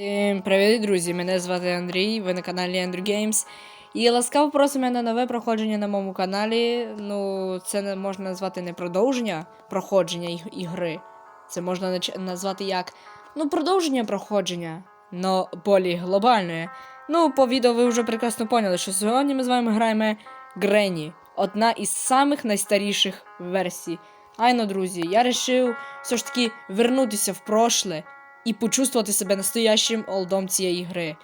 Всім привіт, друзі! Мене звати Андрій, ви на каналі Andrew Games. І ласкаво просимо на нове проходження на моєму каналі. Ну, це можна назвати не продовження проходження ігри. Це можна назвати як ну, продовження проходження, но болі глобальне. Ну, по відео ви вже прекрасно поняли, що сьогодні ми з вами граємо Грені, одна із самих найстаріших версій. Айно, друзі, я вирішив все ж таки вернутися в прошле і почувствувати себе настоящим олдом цієї гри.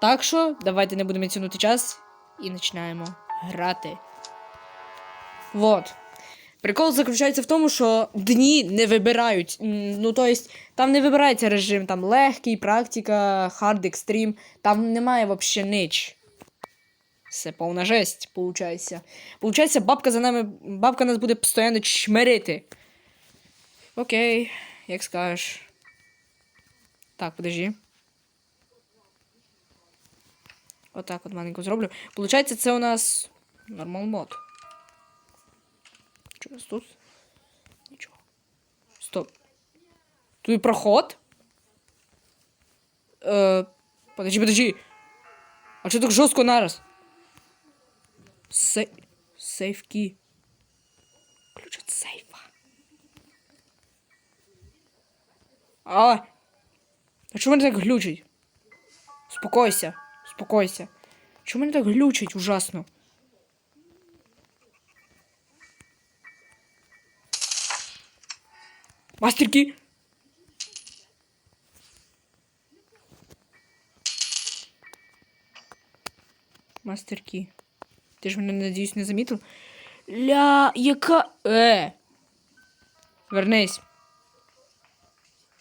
Так що, давайте не будемо тягнути час і починаємо грати. Вот. Прикол заключається в тому, що дні не вибирають. Ну, то есть, там не вибирається режим, там легкий, практика, хард, екстрім. Там немає вообще нич. Це повна жесть, получається. Получається, бабка за нами. Бабка нас буде постійно чмерити. Окей, як скажеш. Так, подожди. Отак от маленько зроблю. Получається, це у нас нормал мод. Що у нас тут? Нічого. Стоп. Тут проход? Е, подожди, подожди. А що так жорстко нараз? Сей... Сейф кі. Ключ від сейфа. А, а чому мене так глючить? Спокойся, спокойся. Чому мене так глючить ужасно? Мастерки! Мастерки. Ти ж мене, надіюсь, не замітив? Ля, яка. Е. Вернись.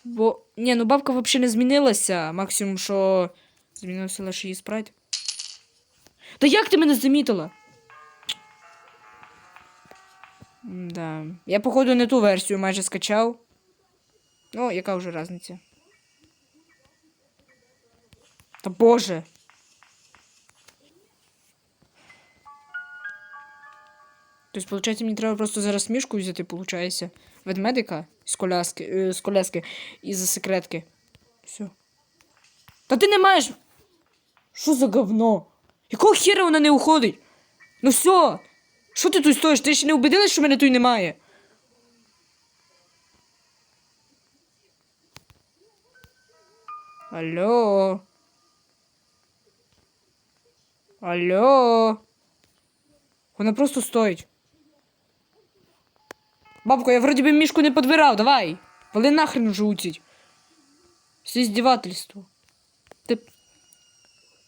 Бо. Ні, ну бабка взагалі не змінилася. Максимум, що. Змінився лише її спрайт. Та як ти мене замітила? Да. Я, походу, не ту версію майже скачав. Ну, яка вже різниця? Та боже. Тобто, виходить, мені треба просто зараз мішку взяти, виходить, ведмедика з коляски, е, з коляски і з секретки. Все. Та ти не маєш. Що за говно? Якого хера вона не уходить? Ну все. Що ти тут стоїш? Ти ще не убедилась, що мене тут немає? Алло. Алло. Вона просто стоїть. Бабко, я вроді би мішку не подбирав, давай. Вали нахрен уже утіть. Це издевательство. Ти...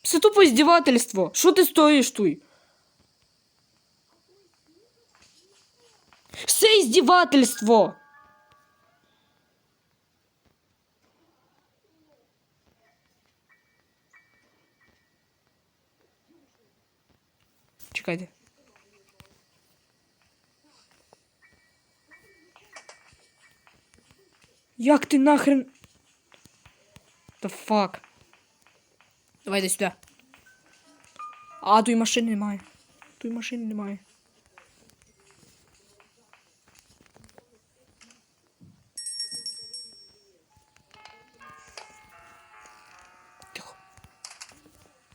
Це тупо издевательство. Що ти стоїш тут? Все издевательство. Чекайте. Як ти нахрен? The fuck? Давай йди сюди. А, тут машини немає. Тут машини немає.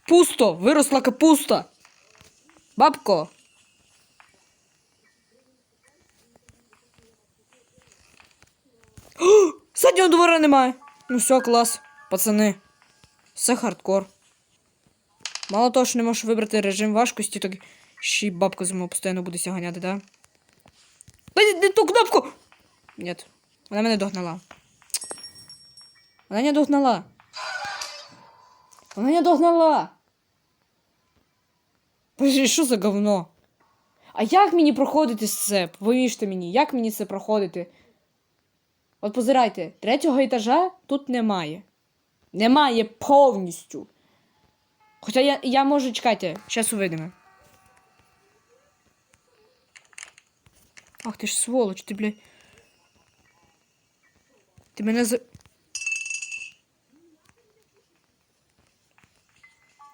Пусто! Виросла капуста! Бабко! О, Заднього двора немає. Ну все, клас, пацани. Все хардкор. Мало того, що не можеш вибрати режим важкості, так ще й бабка за мною постійно буде сяганяти, да? Та не ту кнопку! Ні. Вона мене догнала. Вона не догнала. Вона не догнала. Боже, що за говно? А як мені проходити це? Повірте мені, як мені це проходити? От позирайте, третього етажа тут немає. Немає повністю. Хоча я, я можу чекайте, зараз увидимо. Ах ти ж сволоч, ти, блядь. Ти мене за.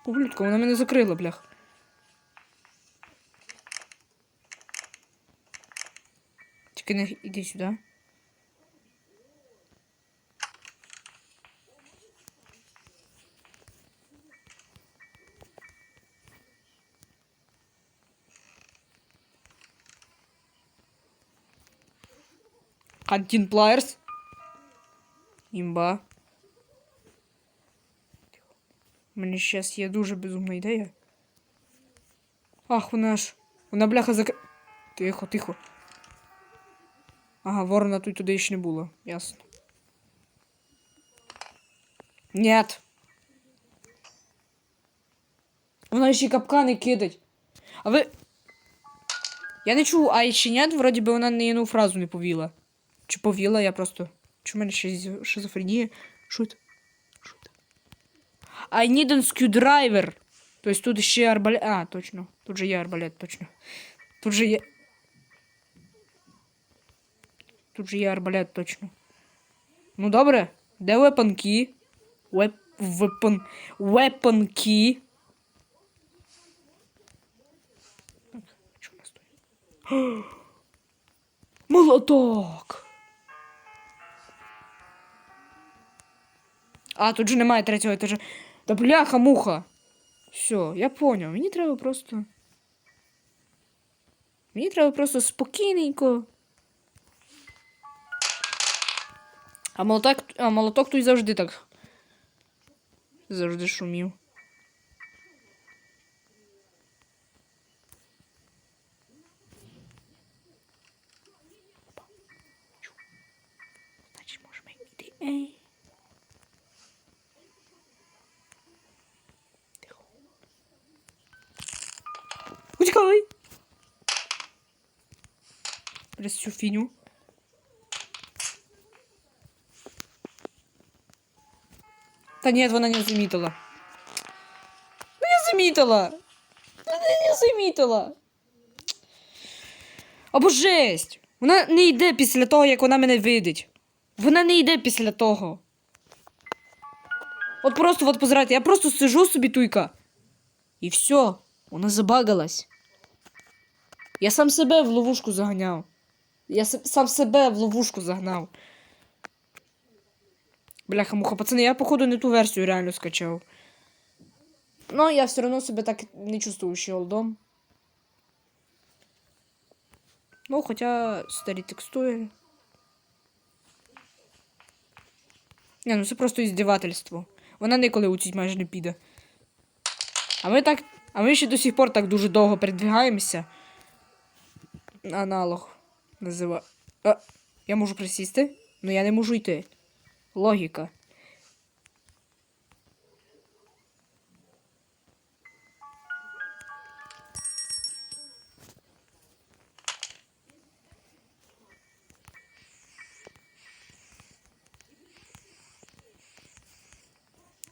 Ублюдка, вона мене закрила, блях. Тільки не іди сюди. Хантін Плайерс. У мене зараз є дуже безумна ідея. Ах, вона ж. Вона бляха зак... Тихо, тихо. Ага, ворона тут туди ще не було. Ясно. Нет. Вона ще капкани кидать. А ви. Я не чув, а чи нет, вроді би вона ні одну фразу не повіла. Чи повіла, я просто. Чи в мене шизофренія? Що це? Що це? I need a screwdriver. Тобто тут ще арбалет. А, точно. Тут же є арбалет, точно. Тут же є. Тут же є арбалет, точно. Ну добре. Де weapon key? Wep... Weapon... Weapon key. Так, що у нас тут? Молоток! А, тут же немає третього етажа. Та бляха, муха. Все, я поняв. Мені треба просто. Мені треба просто спокійненько. А молоток, а молоток тут завжди так. Завжди шумів. Цю. Та ні, вона не замітила. Не замітила. Вона не замітила. Або жесть. Вона не йде після того, як вона мене видить. Вона не йде після того. От просто, от позирайте, я просто сижу собі туйка. І все, вона забагалась. Я сам себе в ловушку заганяв. Я сам себе в ловушку загнав. Бляха, муха, пацани, я походу не ту версію реально скачав. Но я все одно себе так не чувствую ще олдом. Ну, хоча старі текстури. Не, ну це просто іздівательство. Вона ніколи учить майже не піде. А ми так. А ми ще до сих пор так дуже довго передвигаємося. Аналог назива. А, я можу присісти, але я не можу йти. Логіка.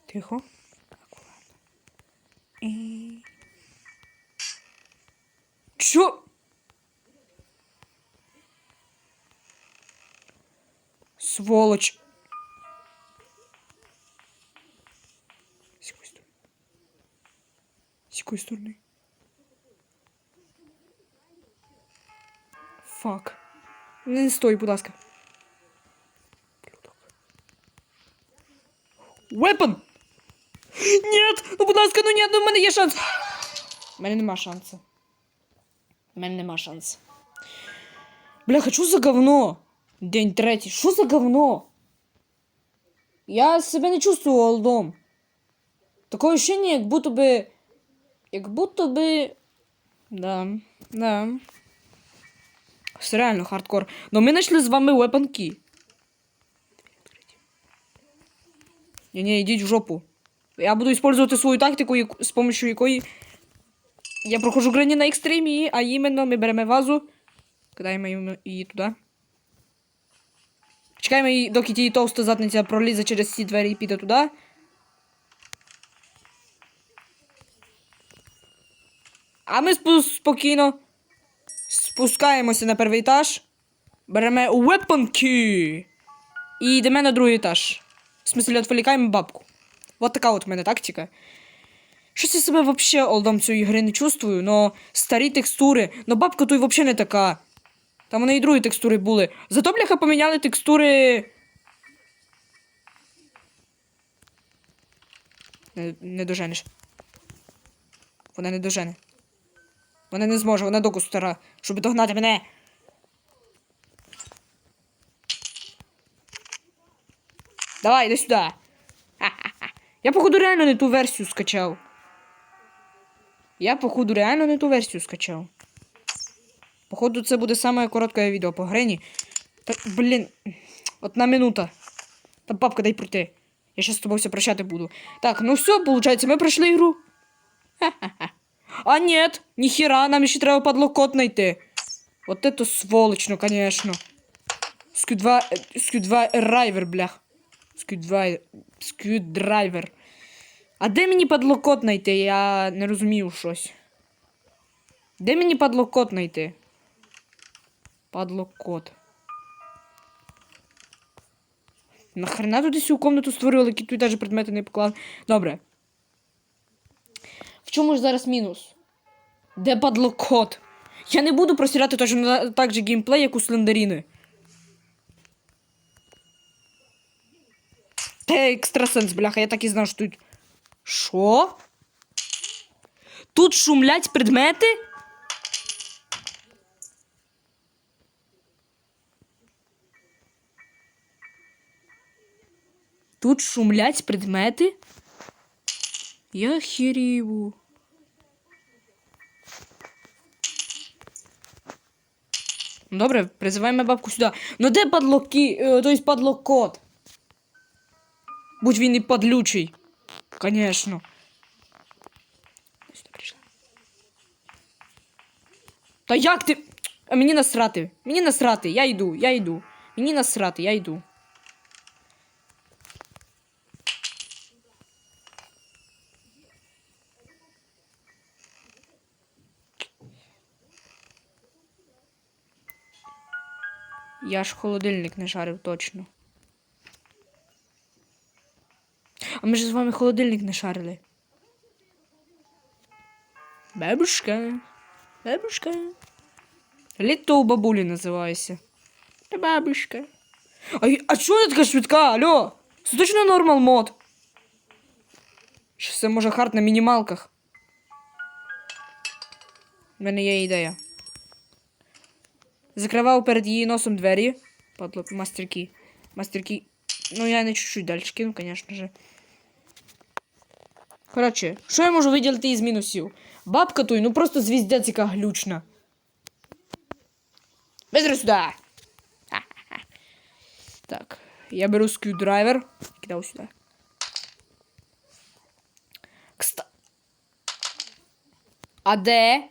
Тихо. З якої сторони? Фак. Не стой, будь ласка. Weapon! Нет! Ну, будь ласка, ну ні, ну в мене є шанс. У мене нема шансу. У мене нема шансу. Бляха, що за говно? День третій. Що за говно? Я себе не чувствую олдом. Таке ощущение, як будто би. Як будто би. Да. Да. Це реально хардкор. Но ми знайшли з вами weapon key. Ні-ні, йдіть в жопу. Я буду использовать свою тактику, з помощью якої я проходжу грані на екстремі, а іменно ми беремо вазу, кидаємо її туди. Чекаємо доки її товста задниця пролізе через ці двері і піде туди. А ми спокійно спускаємося на перший етаж, беремо weapon key і йдемо на другий етаж. В смысле, відволікаємо бабку. Вот така от в мене тактика. Щось я себе вообще олдом цієї гри не чувствую, но старі текстури, но бабка тут вообще не така. Там вони і другі текстури були. Зато, бляха, поміняли текстури. Не, не доженеш. Вона не дожене. Вона не зможе, вона доку стара, щоб догнати мене. Давай, сюда. Ха-ха-ха. Я, походу, реально не ту версію скачав. Я, походу, реально не ту версію скачав. Походу, це буде саме коротке відео по Грені. Та, блін, одна минута. Та папка, дай пройти. Я щас з тобою все прощати буду. Так, ну все, получается, ми пройшли ігру. Ха-ха-ха. А нет, ніхера, нам ще треба подлокот знайти. Вот это сволочно, конечно. Скюдва... Скюдва... Райвер, блях. Скюдва... Скюдрайвер. А де мені подлокот знайти? Я не розумію щось. Де мені подлокот знайти? Подлокот. Нахрена туди цю комнату створили, які тут навіть предмети не поклали. Добре. В чому ж зараз мінус? Де подлокот? Я не буду просирати точно так же геймплей, як у Слендеріни. Те екстрасенс, бляха, я так і знав, що тут. Що? Тут шумлять предмети? Тут шумлять предмети? Я херіву. Добре, призиваємо бабку сюди. Ну де подлоки, е, то есть подлокот? Будь він і подлючий. Конечно. Сюди прийшла. Та як ти. А мені насрати. Мені насрати. Я йду, я йду. Мені насрати, я йду. Я ж холодильник не шарив точно. А ми ж з вами холодильник не шарили. Бабушка. Бабушка. Літо у бабулі називається. Та Бабушка. А, а чого ти така швидка? Алло? Це точно нормал мод? Чи це може хард на мінімалках? У мене є ідея. Закривав перед її носом двері. Падло, мастерки. Мастерки. Ну, я не чуть-чуть далі кину, звісно же. Коротше, що я можу виділити із мінусів? Бабка той, ну просто звіздець яка глючна. Быстро сюди! Так, я беру скрюдрайвер. Кидав сюди. Кста... А де?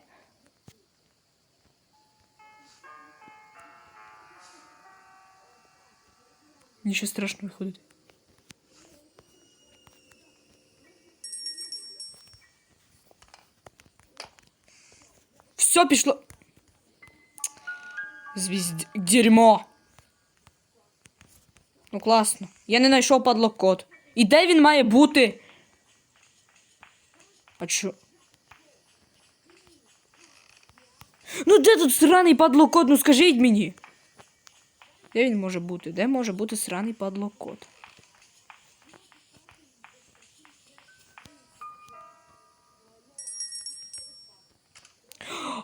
Нічого страшного виходить. Все пішло. Звізд... Дерьмо. Ну класно. Я не знайшов падлокот. І де він має бути? А чо? Ну де тут сраний падлокот? Ну скажіть мені. Де він може бути? Де може бути сраний падлокот?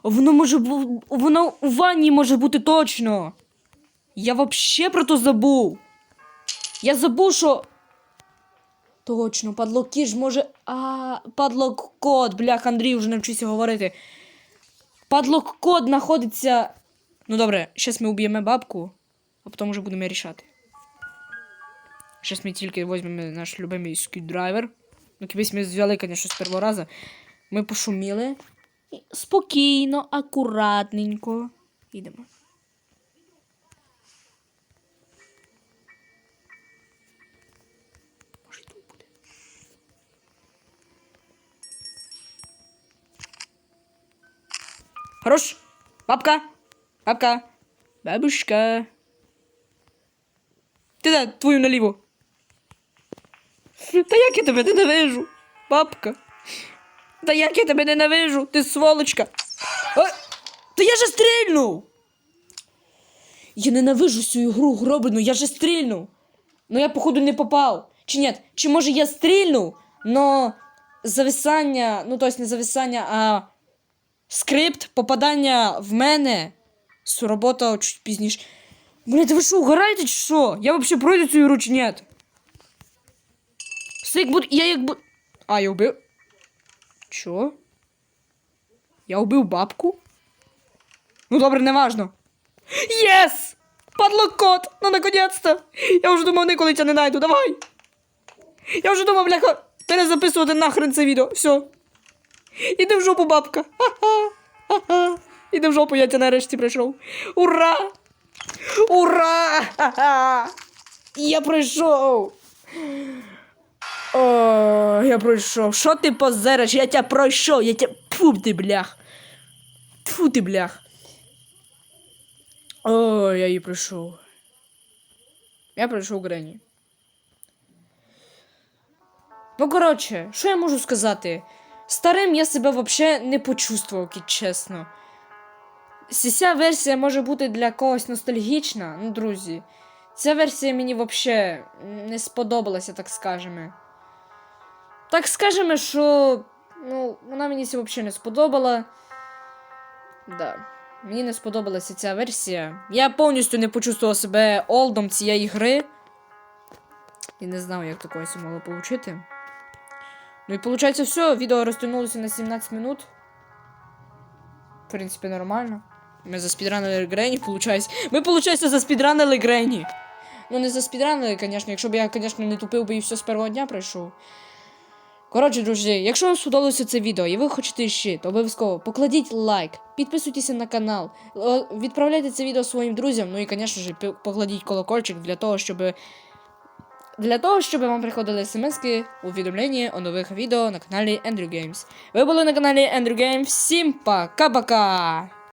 Воно може бу... Воно у ванні може бути точно. Я вообще про то забув. Я забув, що. Точно, падлоки ж може. А, падлок код, блях, Андрій вже навчився говорити. Падлок код знаходиться. Ну добре, зараз ми уб'ємо бабку, а потім вже будемо рішати. Зараз ми тільки візьмемо наш любимий скрюдрайвер. Ну, кибись ми взяли, звісно, з першого разу. Ми пошуміли. Спокійно, акуратненько. Йдемо. Може, тут буде. Хорош. Бабка. Бабка. Бабушка. Ти де твою наліво? Та як я тебе ненавижу? Бабка. Та як я тебе ненавижу, ти сволочка. А, та я же стрільнув. Я ненавижу цю ігру гробину, я же стрільнув. Ну я, походу, не попав. Чи ні? Чи може я стрільнув, но зависання, ну тобто не зависання, а скрипт попадання в мене сработав чуть пізніше. Блять, ви що, угораєте чи? Я взагалі пройду ігру чи ні? Все як. Я як буду. А, я вбив. Чо? Я вбив бабку? Ну добре, неважно. Єс! Падлокот! Ну наконець-то! Я вже думав, ніколи тебе не найду, давай! Я вже думав, бляха, перезаписувати нахрен це відео. Все. Іди в жопу, бабка. Ха-ха. Ха-ха. Іди в жопу, я тебе нарешті прийшов. Ура! Ура! Я пройшов! О, я пройшов. Що ти позериш? Я тебе пройшов. Я тебе. Фу ти, блях. Фу ти, блях. О, я її пройшов. Я пройшов Грені. Ну, коротше, що я можу сказати? Старим я себе взагалі не почувствував, чесно. Ця версія може бути для когось ностальгічна, ну, друзі. Ця версія мені взагалі не сподобалася, так скажемо. Так скажемо, що ну, вона мені взагалі не сподобала. Да. Мені не сподобалася ця версія. Я повністю не почувствував себе олдом цієї гри. І не знав, як такого могло получити. Ну і виходить, все, відео розтягнулося на 17 минут. В принципі, нормально. Ми заспідранили Грені, виходить. Ми, виходить, заспідранили Грені. Ну, не заспідранили, звісно, якщо б я, звісно, не тупив би і все з першого дня пройшов. Коротше, друзі, якщо вам сподобалося це відео і ви хочете ще, то обов'язково покладіть лайк, підписуйтесь на канал, відправляйте це відео своїм друзям, ну і, звісно ж, покладіть колокольчик для того, щоб. Для того, щоб вам приходили смски увідомлення о нових відео на каналі Andrew Games. Ви були на каналі Andrew Games. Всім пока-пока!